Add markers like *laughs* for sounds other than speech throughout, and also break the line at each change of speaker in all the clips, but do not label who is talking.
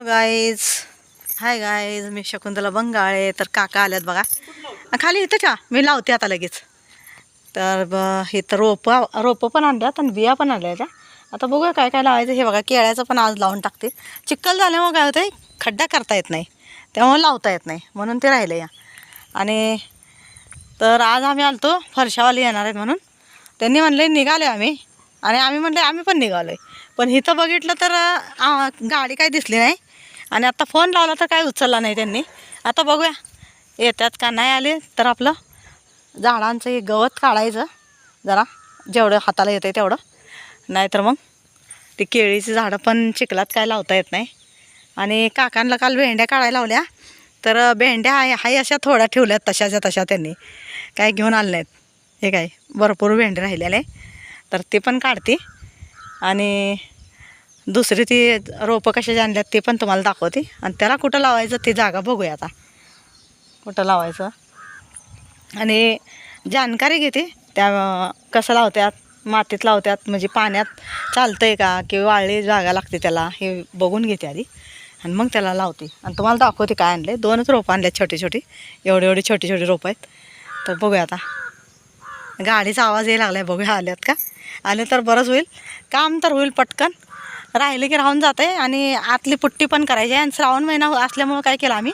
Guys hi guys मी शकुंतला बंगाळे. तर काका आल्यात बघा. खाली इथं का मी लावते आता लगेच. तर ब इथं रोपं रोपं पण आणल्यात आणि बिया पण आणल्या त्या आता बघूया काय काय लावायचं. हे बघा केळ्याचं पण आज लावून टाकते. चिखल झाल्यामुळे काय होतं खड्डा करता येत नाही. त्यामुळे लावता येत नाही. म्हणून ते राहिलं या आणि तर आज आम्ही आलतो फरशावाली येणार आहेत म्हणून. त्यांनी म्हणले निघाले आम्ही. आणि आम्ही म्हणले आम्ही पण निघालो आहे पण इथं बघितलं तर गाडी काही दिसली नाही. आणि आता फोन लावला तर काय उचलला नाही त्यांनी. आता बघूया. येतात का नाही आले तर आपलं झाडांचं हे गवत काढायचं. जरा जेवढं हाताला येतं तेवढं. नाहीतर मग ती केळीची झाडं पण चिखलात काय लावता येत नाही. आणि काकांना काल भेंड्या काढायला लावल्या. तर भेंड्या आहे हाय अशा थोड्या ठेवल्यात तशाच्या तशा त्यांनी. काय घेऊन आल्या नाहीत. हे काय भरपूर भेंडे राहिलेले. तर ते पण काढते. आणि दुसरी ती रोपं कशाची आणल्यात ते पण तुम्हाला दाखवते. आणि त्याला कुठं लावायचं ती जागा बघूया आता. कुठं लावायचं. आणि जानकारी घेते. त्या कसं लावत्यात मातीत लावत्यात म्हणजे पाण्यात चालतंय का किंवा वाळली जागा लागते त्याला हे बघून घेते आधी. आणि मग त्याला लावते. आणि तुम्हाला दाखवते काय आणले. दोनच रोपं आणले छोटी छोटी. एवढी एवढी छोटी छोटी रोपं आहेत. तर बघूया आता. गाडीचा आवाज यायला लागला आहे बघूया आल्यात का? आले तर बरंच होईल. काम तर होईल पटकन. राहिले की राहून जाते आणि आतली पुट्टी पण करायची आहे. आणि श्रावण महिना असल्यामुळं काय केलं आम्ही?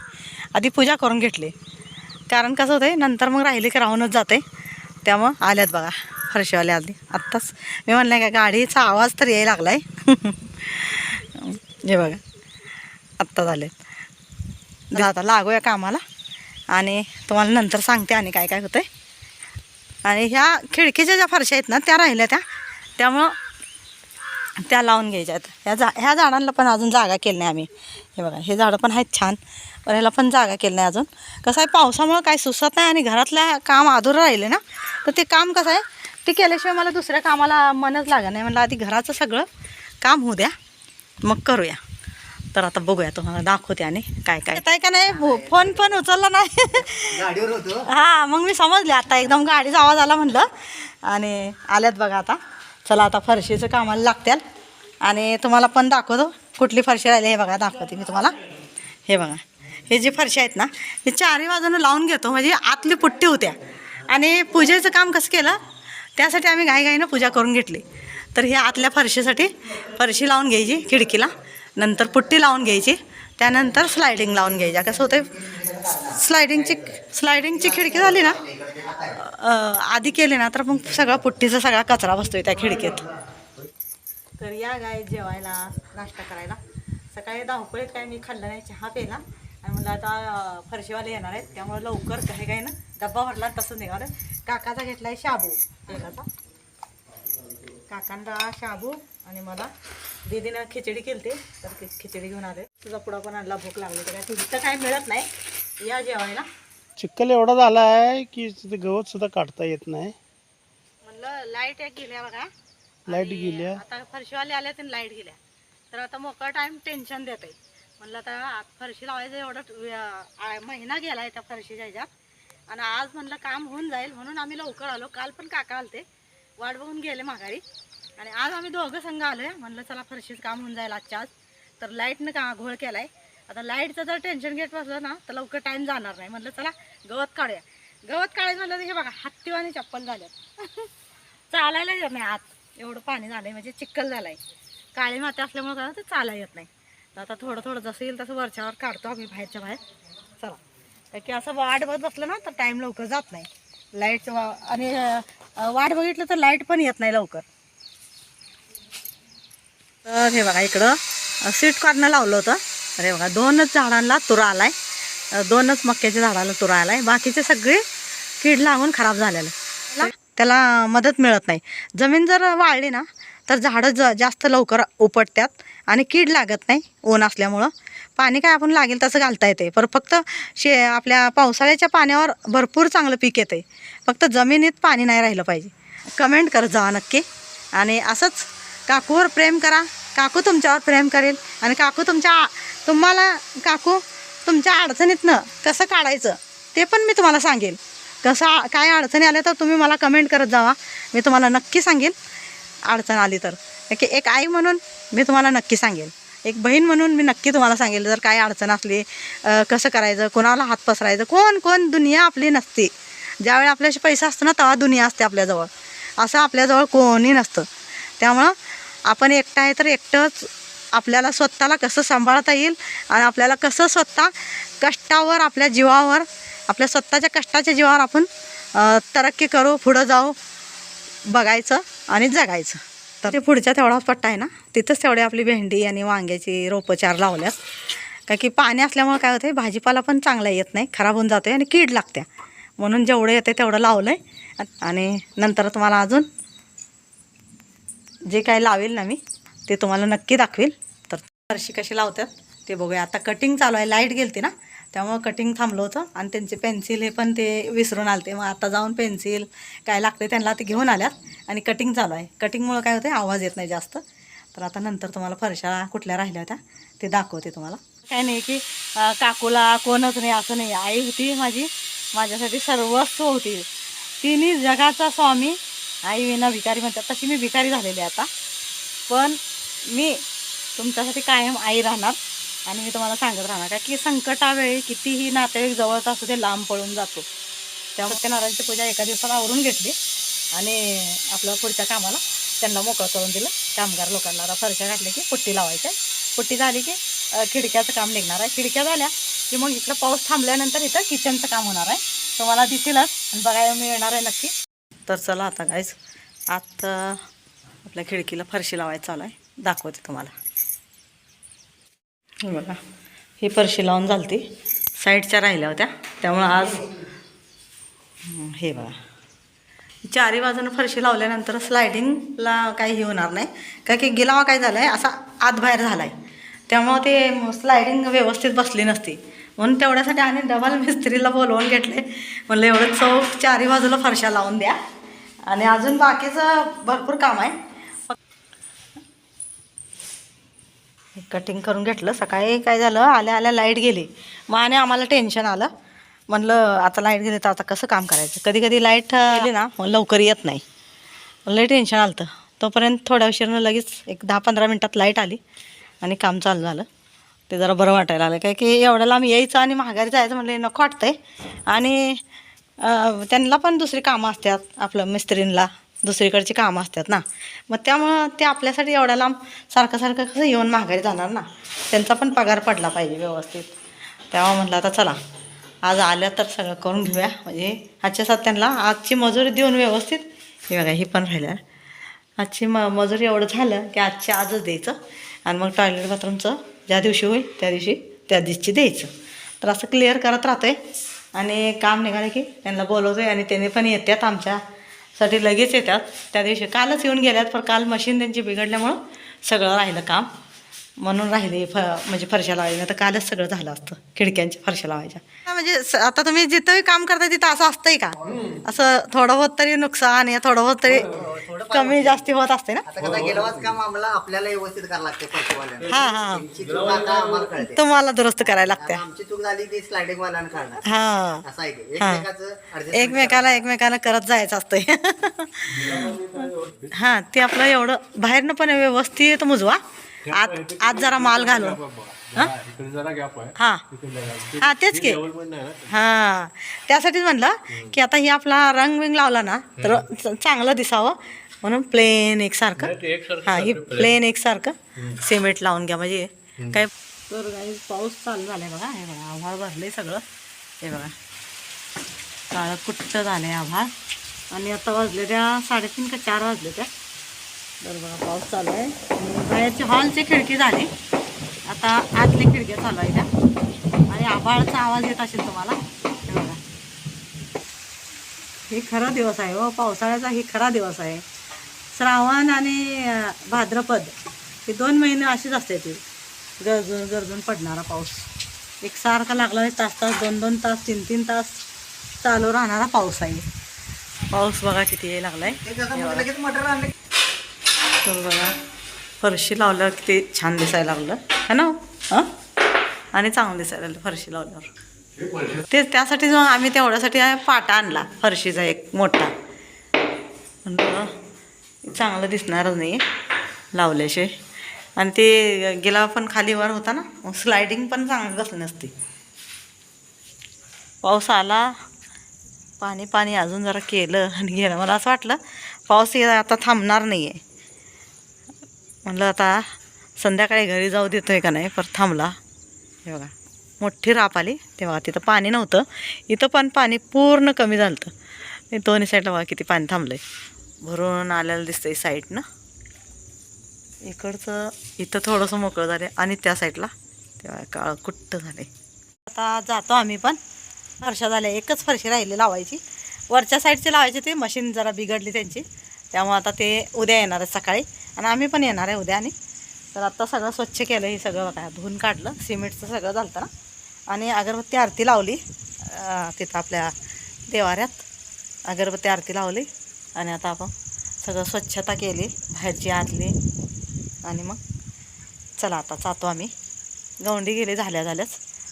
आधी पूजा करून घेतली. कारण कसं होतं नंतर मग राहिले की राहूनच जाते. त्यामुळं आल्यात बघा फरशीवाले आधी आत्ताच मी म्हणलं का गाडीचा आवाज तर यायला लागला आहे *laughs* हे बघा आत्ता झालेत. आता लागूया कामाला. आणि तुम्हाला नंतर सांगते आणि काय काय होतं आणि ह्या खिडकीच्या ज्या फरशा आहेत ना त्या राहिल्या त्या. त्यामुळं त्या लावून घ्यायच्या. आहेत ह्या जा ह्या झाडांना पण अजून जागा केली नाही आम्ही. हे बघा हे झाडं पण आहेत छान. पण ह्याला पण जागा केली नाही अजून. कसं आहे पावसामुळं काय सुचत नाही आणि घरातल्या काम अधुरं राहिले ना तर ते काम कसं आहे ते केल्याशिवाय मला दुसऱ्या कामाला मनच लागत नाही. म्हणलं आधी घराचं सगळं काम होऊ द्या मग करूया. तर आता बघूया तुम्हाला दाखवते आणि काय काय. येत आहे का नाही? फो- फोन पण उचलला नाही.
गाडीवर होतो.
हां मग मी समजले. आता एकदम गाडीचा आवाज आला म्हणलं. आणि आल्यात बघा आता. चला आता फरशीचं कामाला लागत्याल. आणि तुम्हाला पण दाखवतो कुठली फरशी राहिली. हे बघा दाखवते मी तुम्हाला. हे बघा हे जी फरशी आहेत ना हे चारही बाजूनं लावून घेतो. म्हणजे आतली पुट्टी होत्या. आणि पूजेचं काम कसं केलं? त्यासाठी आम्ही घाईघाईनं पूजा करून घेतली. तर हे आतल्या फरशीसाठी फरशी लावून घ्यायची खिडकीला. नंतर पुट्टी लावून घ्यायची. त्यानंतर स्लायडिंग लावून घ्यायच्या कसं होतं स्लायडिंगची स्लायडिंगची खिडकी झाली ना? आधी केली ना तर मग सगळा पुट्टीचा सगळा कचरा बसतोय त्या खिडकीत. तर या गाय जेवायला नाश्ता करायला. सकाळी धावपळीत काय मी खाल्लं नाही चहा पेला आणि म्हणलं आता फरशीवाले येणार आहेत त्यामुळे लवकर काही काही ना डब्बा भरला तसं निघालं काकाचा घेतलाय शाबू एकाचा काकांना शाबू आणि मला. दिदीनं खिचडी केलते तर खिचडी घेऊन आले. तुझा पुढा पण आणला भूक लागली तर काय काय मिळत नाही. या जेवायला.
चिखल एवढा झाला आहे की तिथे गवत सुद्धा काढता येत नाही.
म्हणलं लाइट एक गेल्या बघा.
लाइट
आणि
गेल्या.
आता फरशीवाले आले तर लाइट गेल्या. तर आता मोकळा टाइम टेन्शन देत आहे. म्हणलं आता फरशी लावायचं एवढं ट- आ- महिना गेलाय त्या फरशीच्या ह्याच्यात. आणि आज म्हणलं काम होऊन जाईल म्हणून आम्ही लवकर आलो. काल पण काका आलते. वाट बघून गेले माघारी. आणि आज आम्ही दोघं संघ आलोय. म्हणलं चला फरशीचं काम होऊन जाईल आजच्या आज. तर लाईटनं का घोळ केलाय? आता लाईटचं जर टेन्शन घेत बसलं ना तर लवकर टाईम जाणार नाही. म्हटलं चला गवत काढूया. गवत काढायचं म्हणलं तर हे बघा हत्तीवाणी चप्पल झाल्यात. *laughs* चालायला येत नाही आत. एवढं पाणी झालंय म्हणजे चिक्कल झालाय. काळी माती असल्यामुळे काय ते चालायला येत नाही. तर आता थोडं थोडं जसं येईल तसं वरच्यावर काढतो आम्ही बाहेरच्या बाहेर. चला. तर की असं वाट बघत बसलं ना तर टाईम लवकर जात नाही. लाइट आणि वाट बघितलं तर लाइट पण येत नाही लवकर. तर हे बघा इकडं सीट काढणं लावलं होतं. अरे बघा दोनच झाडांना तुरा आलाय. आहे दोनच मक्याच्या झाडाला तुरा आलाय. बाकीचे सगळे कीड लागून खराब झालेलं. त्याला मदत मिळत नाही. जमीन जर वाळली ना तर झाडं ज जास्त लवकर उपटतात आणि कीड लागत नाही ऊन असल्यामुळं. पाणी काय आपण लागेल तसं घालता येते पर फक्त शे आपल्या पावसाळ्याच्या पाण्यावर भरपूर चांगलं पीक येते फक्त जमिनीत पाणी नाही राहिलं पाहिजे. कमेंट करत जावा नक्की. आणि असंच काकूवर प्रेम करा. काकू तुमच्यावर प्रेम करेल आणि काकू तुमच्या तुम्हाला काकू तुमच्या अडचणीतनं कसं काढायचं ते पण मी तुम्हाला सांगेल. कसं काय अडचणी आल्या तर तुम्ही मला कमेंट करत जावा. मी तुम्हाला नक्की सांगेल अडचण आली तर. की एक आई म्हणून मी तुम्हाला नक्की सांगेल. एक बहीण म्हणून मी नक्की तुम्हाला सांगेल जर काय अडचण असली कसं करायचं कोणाला हात पसरायचं कोण कोण दुनिया आपली नसते. ज्यावेळी आपल्याशी पैसा असतो ना तेव्हा दुनिया असते आपल्याजवळ. असं आपल्याजवळ कोणी नसतं. त्यामुळं आपण एकटं आहे तर एकटंच आपल्याला स्वतःला कसं सांभाळता येईल आणि आपल्याला कसं स्वतः कष्टावर आपल्या जीवावर आपल्या स्वतःच्या कष्टाच्या जीवावर आपण तरक्की करू पुढं जाऊ बघायचं आणि जगायचं. तर ते पुढच्या तेवढा पट्टा आहे ना? तिथंच तेवढे आपली भेंडी आणि वांग्याची रोपं चार लावल्यात. कारण की पाणी असल्यामुळे काय होतं भाजीपाला पण चांगला येत नाही खराब होऊन जाते आणि कीड लागते म्हणून जेवढं येते तेवढं लावलं आहे आणि नंतर तुम्हाला अजून जे काय लावेल ना मी ते तुम्हाला नक्की दाखवेल. तर फरशी कशी लावतात ते बघूया. आता कटिंग चालू आहे. लाइट गेलती ना त्यामुळं कटिंग थांबलं होतं. आणि त्यांचे पेन्सिल हे पण ते विसरून आलते. मग आता जाऊन पेन्सिल काय लागते त्यांना ते घेऊन आल्यात. आणि कटिंग चालू आहे. कटिंगमुळं काय होतं आवाज येत नाही जास्त. तर आता नंतर तुम्हाला फरशा कुठल्या राहिल्या होत्या ते दाखवते तुम्हाला. काय नाही की काकूला कोणच नाही असं नाही. आई होती माझी. माझ्यासाठी सर्वस्व होती. तिने जगाचा स्वामी. आई विना भिकारी म्हणतात. तशी मी भिकारी झालेली आहे आता. पण मी तुमच्यासाठी कायम आई राहणार. आणि मी तुम्हाला सांगत राहणार का की संकटावेळी कितीही नातेवाईक जवळच असू दे लांब पळून जातो. त्यामुळे सत्यनारायणची पूजा एका दिवसात आवरून घेतली. आणि आपलं पुढच्या कामाला त्यांना मोकळं करून दिलं. कामगार लोकांना आता फरशा घातल्या की पुट्टी लावायचं आहे. पुट्टी झाली की खिडक्याचं काम निघणार आहे. खिडक्या झाल्या की मग इकडं पाऊस थांबल्यानंतर इथं किचनचं काम होणार आहे. तुम्हाला दिसेलच. आणि बघायला मिळणार आहे नक्की. तर चला आता कायच आता आपल्या खिडकीला फरशी लावायचं चालू आहे. दाखवते तुम्हाला. हे बघा ही फरशी लावून झालती. साईडच्या राहिल्या होत्या. त्यामुळं आज हे बघा. चारी बाजूनं फरशी लावल्यानंतर स्लायडिंगला काही हे होणार नाही. कारण की गिलावा काय झाला आहे असा आत बाहेर झाला आहे त्यामुळं ते स्लायडिंग व्यवस्थित बसली नसती. म्हणून तेवढ्यासाठी आणि डबल मिस्त्रीला बोलवून घेतले म्हणलं एवढं चौक चारी बाजूला फरशा लावून द्या. आणि अजून बाकीचं भरपूर काम आहे. कटिंग करून घेतलं. सकाळी काय झालं? आल्या आल्या लाइट गेली. मग आणि आम्हाला टेन्शन आलं. म्हणलं आता लाइट गेली तर आता कसं काम करायचं? कधी कधी लाइट गेली ना. मग लवकर येत नाही. लई टेन्शन आलं होतं. तोपर्यंत थोड्या उशिरानं लगेच एक दहा पंधरा मिनटात लाइट आली. आणि काम चालू झालं. ते जरा बरं वाटायला लागलं. काय की एवढ्या लांब यायचं आणि माघारी जायचं म्हणलं नको वाटतंय. आणि त्यांना पण दुसरी कामं असतात आपलं मिस्त्रींना दुसरीकडची कामं असतात ना. मग त्यामुळं ते आपल्यासाठी एवढ्या लांब सारखं सारखं कसं येऊन माघारी जाणार ना? त्यांचा पण पगार पडला पाहिजे व्यवस्थित. तेव्हा म्हटलं आता चला आज आल्या तर सगळं करून घेऊया. म्हणजे आजच्या साथ त्यांना आजची मजुरी देऊन व्यवस्थित. हे बघा ही पण राहिल्या आजची म मजुरी एवढं झालं की आजची आजच द्यायचं. आणि मग टॉयलेट बाथरूमचं ज्या दिवशी होईल त्या दिवशी त्या दिवशी द्यायचं. तर असं क्लिअर करत राहतं आहे आणि काम निघालं की त्यांना बोलवतो आहे आणि त्यांनी पण येतात आमच्यासाठी लगेच येतात. त्या दिवशी कालच येऊन गेल्यात पण काल मशीन त्यांची बिघडल्यामुळं सगळं राहिलं काम. म्हणून राहिले फ म्हणजे फरशा लावायच्या नाही तर कालच सगळं झालं असतं. खिडक्यांच्या फरशा लावायच्या. म्हणजे स- आता तुम्ही जिथंही काम करताय तिथं असं असतंय का? असं थोडं होत तरी नुकसान या थोडं होत तरी कमी जास्ती होत असते ना?
आता कसं गेलवाच काम आम्हाला आपल्याला व्यवस्थित करावं लागते परशेवाल्याला
हा हा.
त्यांची चूक आता आम्हाला कळते.
तुम्हाला दुरुस्त करायला लागते.
आता आमची चूक झाली ती स्लायडिंग वाल्यानं काढणार.
हा.
असं आहे ते.
हा.
एकमेकाचं adjustment
एकमेकाला एकमेकाला करत जायचं असतंय. *laughs* हा ते आपलं एवढं बाहेरनं पण व्यवस्थित मुजवा. आत आत जरा माल घालून. हा? हा. हा तेच की. हा. त्यासाठीच म्हणलं की आता ही आपला रंग बिंग लावला ना तर चांगलं दिसावं. म्हणून प्लेन एकसारखं. हा ही प्लेन एकसारखं सिमेंट लावून घ्या. म्हणजे काय तर काही पाऊस चालू झालाय बघा. हे बघा आभाळ भरले सगळं. हे बघा. काळं कुट्ट झालंय आभाळ. आणि आता वाजले त्या साडेतीन का चार वाजले त्या. बरं बघा पाऊस चालू आहे. बाहेरचे हॉलचे हॉलची खिडकी झाली. आता आतली खिडक्या चालू आहे त्या आणि आबाळचा आवाज येत असेल तुम्हाला हे बघा. हे खरा दिवस आहे हो. पावसाळ्याचा ही खरा दिवस आहे. श्रावण आणि भाद्रपद हे दोन महिने असेच असते ती. गरजून गरजून पडणारा पाऊस. एकसारखा लागला आहे तास तास दोन दोन तास तीन तीन तास चालू राहणारा पाऊस आहे. पाऊस बघा किती हे आहे
ते कसं मग लगेच मटेरियल आणलं
तर बघा फरशी लावल्यावर किती छान दिसायला लागलं. है ना? हां? आणि चांगलं दिसायला लागलं फरशी लावल्यावर. ते त्यासाठी जो आम्ही तेवढ्यासाठी पाटा आणला फरशीचा एक मोठा. म्हणलं चांगलं दिसणारच नाही लावल्याशिवाय आणि ते गेला पण खाली वर होता ना स्लायडिंग पण चांगलं कसली नसती. पाऊस आला पाणी पाणी अजून जरा केलं आणि गेलं. मला असं वाटलं पाऊस हे आता थांबणार नाही आहे म्हणलं आता संध्याकाळी घरी जाऊ देतो आहे का नाही? पर थांबला. हे बघा मोठी राप आली. तेव्हा तिथं पाणी नव्हतं. इथं पण पाणी पूर्ण कमी झालं होतं दोन्ही साईडला बघा किती पाणी थांबलंय. भरून आलेलं दिसतं आहे साईडनं इकडचं इथं थोडंसं मोकळं झालं आणि त्या साईडला तेव्हा काळ कुट्ट झाले आता जातो आम्ही पण. फरशा झाल्या एकच फरशी राहिली लावायची. वरच्या साईडची लावायची ते मशीन जरा बिघडली त्यांची. त्यामुळे आता ते उद्या येणार आहे सकाळी. आणि आम्ही पण येणार आहे उद्या आणि. तर आत्ता सगळं स्वच्छ केलं हे सगळं बघा धुवून काढलं सिमेंटचं सगळं झालं ना. आणि अगरबत्ती आरती लावली तिथं आपल्या देवाऱ्यात. अगरबत्ती आरती लावली आणि आता आपण सगळं स्वच्छता केली बाहेरची आतली आणि मग चला आता जातो आम्ही. गवंडी गेली झाल्या झाल्याच.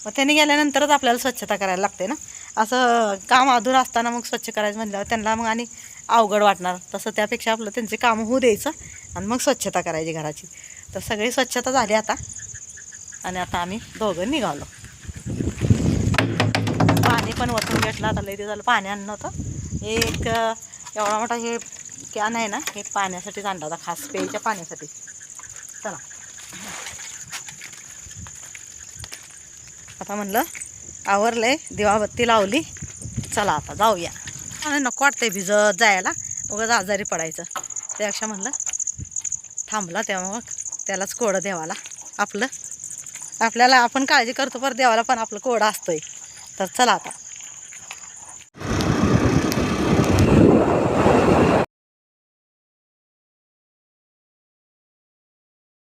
मग त्यांनी गेल्यानंतरच आपल्याला स्वच्छता करायला लागते ना. असं काम अधूर असताना मग स्वच्छ करायचं म्हटल्यावर त्यांना मग आणि अवघड वाटणार. तसं त्यापेक्षा आपलं त्यांचे काम होऊ द्यायचं आणि मग स्वच्छता करायची घराची. तर सगळी स्वच्छता झाली आता. आणि आता आम्ही दोघं निघालो. पाणी पण वतून घेतलं. आता लई झालं पाणी आणलं होतं. एक एवढा मोठा हे कॅन आहे ना हे पाण्यासाठीच आणला होता. खास प्यायच्या पाण्यासाठी. चला. आता म्हणलं आवरलं आहे दिवाबत्ती लावली. चला आता जाऊया. आणि नको वाटतंय भिजत जायला. उगाच आजारी पडायचं. त्यापेक्षा म्हणलं थांबला तेव्हा मग त्यालाच कोडं देवाला. आपलं आपल्याला आपण काळजी करतो पर देवाला पण आपलं कोडं असतंय. तर चला आता.